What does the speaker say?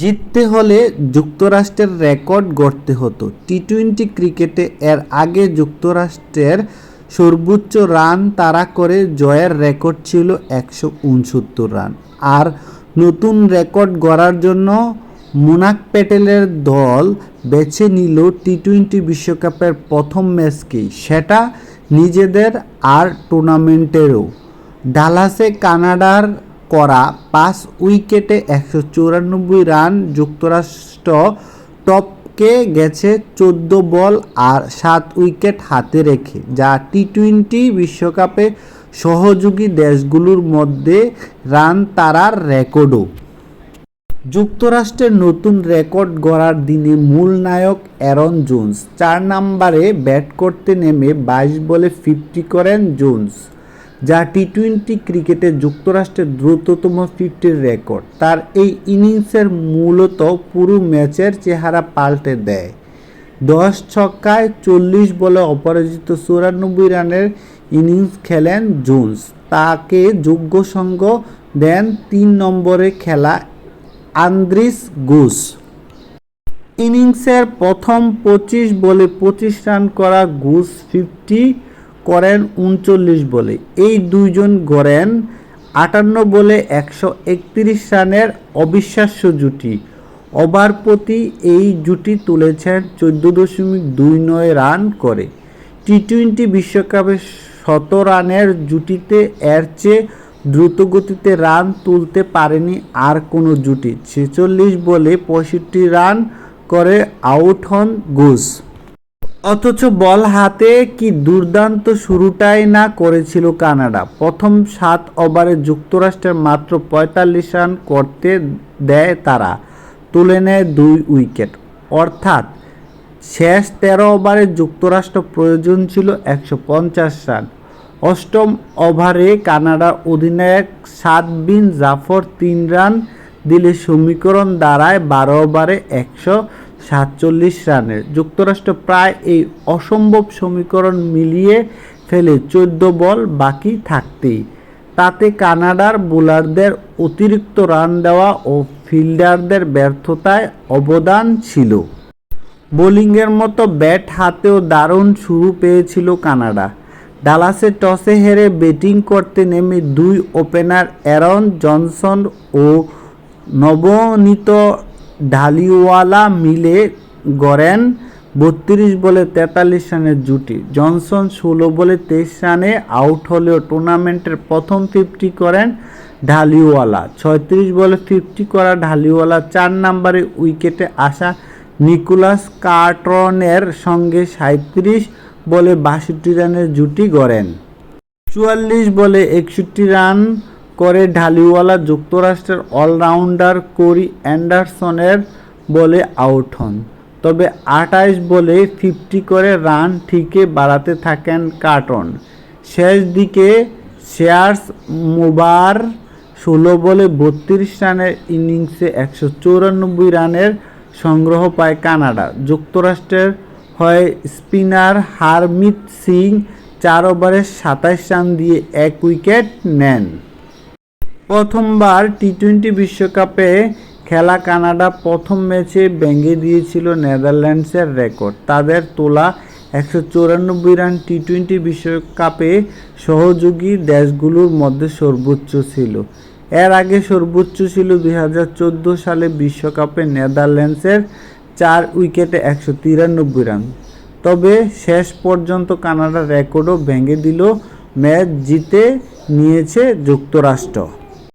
জিততে হলে যুক্তরাষ্ট্রের রেকর্ড গড়তে হতো। টি টোয়েন্টি ক্রিকেটে এর আগে যুক্তরাষ্ট্রের সর্বোচ্চ রান তাড়া করে জয়ের রেকর্ড ছিল একশো উনসত্তর রান। আর নতুন রেকর্ড গড়ার জন্য মোনাক প্যাটেলের দল বেছে নিল টি টোয়েন্টি বিশ্বকাপের প্রথম ম্যাচকেই। সেটা নিজেদের আর টুর্নামেন্টেরও। ডালাসে কানাডার করা পাঁচ উইকেটে একশো চুরানব্বই রান যুক্তরাষ্ট্র টপকে গেছে চোদ্দ বল আর সাত উইকেট হাতে রেখে, যা টি টোয়েন্টি বিশ্বকাপে সহযোগী দেশগুলোর মধ্যে রান তারার রেকর্ডও। যুক্তরাষ্ট্রের নতুন রেকর্ড গড়ার দিনে মূল নায়ক অ্যারন জোন্স চার নাম্বারে ব্যাট করতে নেমে বাইশ বলে ফিফটি করেন জোন্স। যা টি টোয়েন্টি ক্রিকেটে যুক্তরাষ্ট্রের দ্রুততম ফিফটির রেকর্ড। তার এই ইনিংসের মূলত পুরো ম্যাচের চেহারা পাল্টে দেয়। দশ ছক্কায় চল্লিশ বলে অপরাজিত চুরানব্বই রানের ইনিংস খেলেন জোন্স। তাকে যোগ্য সঙ্গ দেন তিন নম্বরে খেলা আন্দ্রিস গুস। ইনিংসের প্রথম পঁচিশ বলে পঁচিশ রান করা গুস ফিফটি করেন উনচল্লিশ বলে। এই দুইজন গড়েন আটান্ন বলে একশো একত্রিশ রানের অবিশ্বাস্য জুটি। ওভার প্রতি এই জুটি তুলেছেন চোদ্দ দশমিক দুই নয় রান করে। টি টোয়েন্টি বিশ্বকাপে শত রানের জুটিতে এর চেয়ে দ্রুতগতিতে রান তুলতে পারেনি আর কোনো জুটি। ছেচল্লিশ বলে পঁয়ষট্টি রান করে আউট হন গুস অথচ বল হাতে কি দুর্দান্ত শুরুটাই না করেছিল কানাডা। প্রথম সাত ওভারে যুক্তরাষ্ট্রের মাত্র পঁয়তাল্লিশ রান করতে দেয় তারা, তুলে নেয় দুই উইকেট। অর্থাৎ শেষ তেরো ওভারে যুক্তরাষ্ট্র প্রয়োজন ছিল একশো পঞ্চাশ রান। অষ্টম ওভারে কানাডার অধিনায়ক সাত বিন জাফর তিন রান দিলে সমীকরণ দাঁড়ায় বারো ওভারে একশো সাতচল্লিশ রানের। যুক্তরাষ্ট্র প্রায় এই অসম্ভব সমীকরণ মিলিয়ে ফেলে চোদ্দ বল বাকি থাকতেই। তাতে কানাডার বোলারদের অতিরিক্ত রান দেওয়া ও ফিল্ডারদের ব্যর্থতায় অবদান ছিল। বোলিংয়ের মতো ব্যাট হাতেও দারুণ শুরু পেয়েছিল কানাডা। ডালাসে টসে হেরে ব্যাটিং করতে নেমে দুই ওপেনার অ্যারন জনসন ও নবনীত ঢালিওয়ালা মিলে গড়েন বত্রিশ বলে তেতাল্লিশ রানের জুটি। জনসন ষোলো বলে তেইশ রানে আউট হলেও টুর্নামেন্টের প্রথম ফিফটি করেন ঢালিওয়ালা। ছয়ত্রিশ বলে ফিফটি করা ঢালিওয়ালা চার নম্বরে উইকেটে আসা নিকোলাস কার্টনের সঙ্গে সাঁত্রিশ বলে বাষট্টি রানের জুটি গড়েন। চুয়াল্লিশ বলে একষট্টি রান করে ঢালিওয়ালা যুক্তরাষ্ট্রের অলরাউন্ডার কোরি অ্যান্ডারসনের বলে আউট হন। তবে আটাইশ বলে ফিফটি করে রান ঠিকই বাড়াতে থাকেন কার্টন। শেষ দিকে শেয়ার্স মোবার ষোলো বলে বত্রিশ রানের ইনিংসে একশো চৌরানব্বই রানের সংগ্রহ পায় কানাডা। যুক্তরাষ্ট্রের হয়ে স্পিনার হারমিত সিং চার ওভারে সাতাইশ রান দিয়ে এক উইকেট নেন। প্রথমবার টি টোয়েন্টি বিশ্বকাপে খেলা কানাডা প্রথম ম্যাচে ভেঙে দিয়েছিল নেদারল্যান্ডসের রেকর্ড। তাদের তোলা একশো চৌরানব্বই রান টি টোয়েন্টি বিশ্বকাপে সহযোগী দেশগুলোর মধ্যে সর্বোচ্চ ছিল। এর আগে সর্বোচ্চ ছিল দু হাজার চোদ্দ সালে বিশ্বকাপে নেদারল্যান্ডসের চার উইকেটে একশো তিরানব্বই রান। তবে শেষ পর্যন্ত কানাডার রেকর্ডও ভেঙে দিল ম্যাচ জিতে নিয়েছে যুক্তরাষ্ট্র।